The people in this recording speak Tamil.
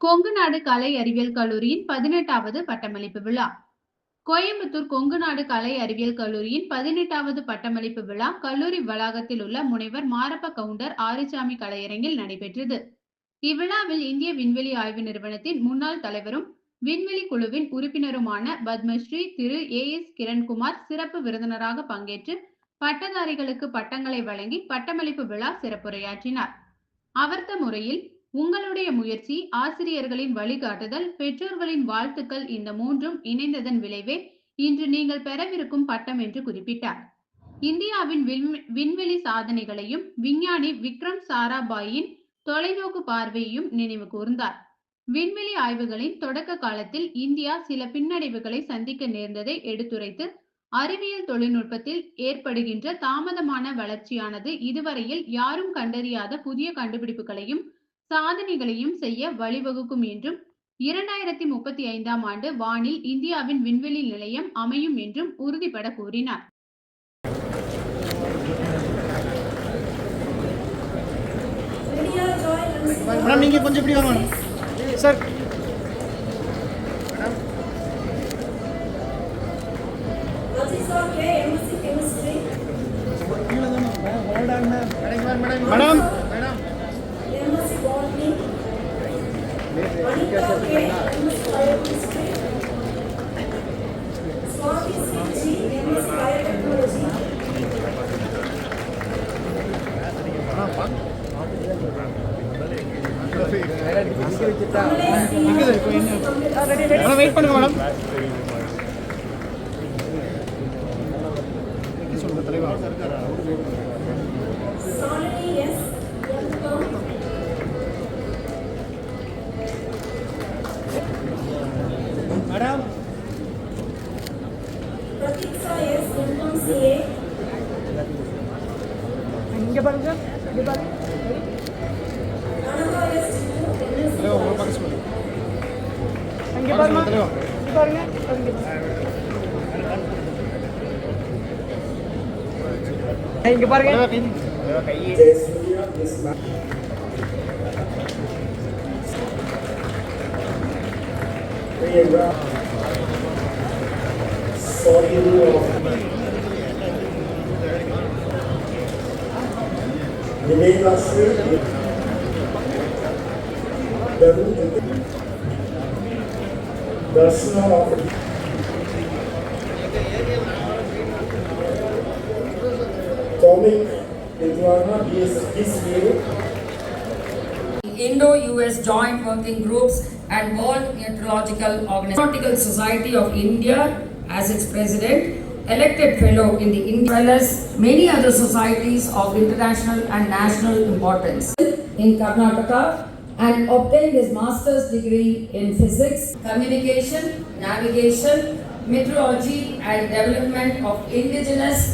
கொங்குநாடு கலை அறிவியல் கல்லூரியின் பதினெட்டாவது பட்டமளிப்பு விழா. கோயம்புத்தூர் கொங்குநாடு கலை அறிவியல் கல்லூரியின் பதினெட்டாவது பட்டமளிப்பு விழா கல்லூரி வளாகத்தில் உள்ள முனைவர் மாரப்ப கவுண்டர் ஆரிசாமி கலையரங்கில் நடைபெற்றது. இவ்விழாவில் இந்திய விண்வெளி ஆய்வு நிறுவனத்தின் முன்னாள் தலைவரும் விண்வெளி குழுவின் உறுப்பினருமான பத்மஸ்ரீ திரு. ஏ. எஸ். கிரண்குமார் சிறப்பு விருந்தினராக பங்கேற்று பட்டதாரிகளுக்கு பட்டங்களை வழங்கி பட்டமளிப்பு விழா சிறப்புரையாற்றினார். அவர்த்த முறையில் உங்களுடைய முயற்சி ஆசிரியர்களின் வழிகாட்டுதல் பெற்றோர்களின் வாழ்த்துக்கள் இந்த மூன்றும் இணைந்ததன் விளைவே இன்று நீங்கள் பெறவிருக்கும் பட்டம் என்று குறிப்பிட்டார். இந்தியாவின் விண்வெளி சாதனைகளையும் விஞ்ஞானி விக்ரம் சாராபாயின் தொலைநோக்கு பார்வையையும் நினைவு கூர்ந்தார். விண்வெளி ஆய்வுகளின் தொடக்க காலத்தில் இந்தியா சில பின்னடைவுகளை சந்திக்க நேர்ந்ததை எடுத்துரைத்து அறிவியல் தொழில்நுட்பத்தில் ஏற்படுகின்ற தாமதமான வளர்ச்சியானது இதுவரையில் யாரும் கண்டறியாத புதிய கண்டுபிடிப்புகளையும் சாதனைகளையும் செய்ய வழிவகுக்கும் என்றும் இரண்டாயிரத்தி முப்பத்தி ஐந்தாம் ஆண்டு வானில் இந்தியாவின் விண்வெளி நிலையம் அமையும் என்றும் உறுதிபட கூறினார். மேடம் நீங்க கொஞ்சம் இப்படி வாங்க madam sir madam. Madam wait பண்ணுங்க மேடம் மேடம் இங்க பாருங்க இங்க பாருங்க. இங்க பாருங்க தலைவா இங்க பாருங்க ದರ್ಶನ Comic Indo-US Joint Working Groups and World Meteorological Organization Society of India as its president elected fellow in the India, as well as many other societies of international and national importance. In Karnataka and obtained his master's degree in physics, communication, navigation, meteorology and development of indigenous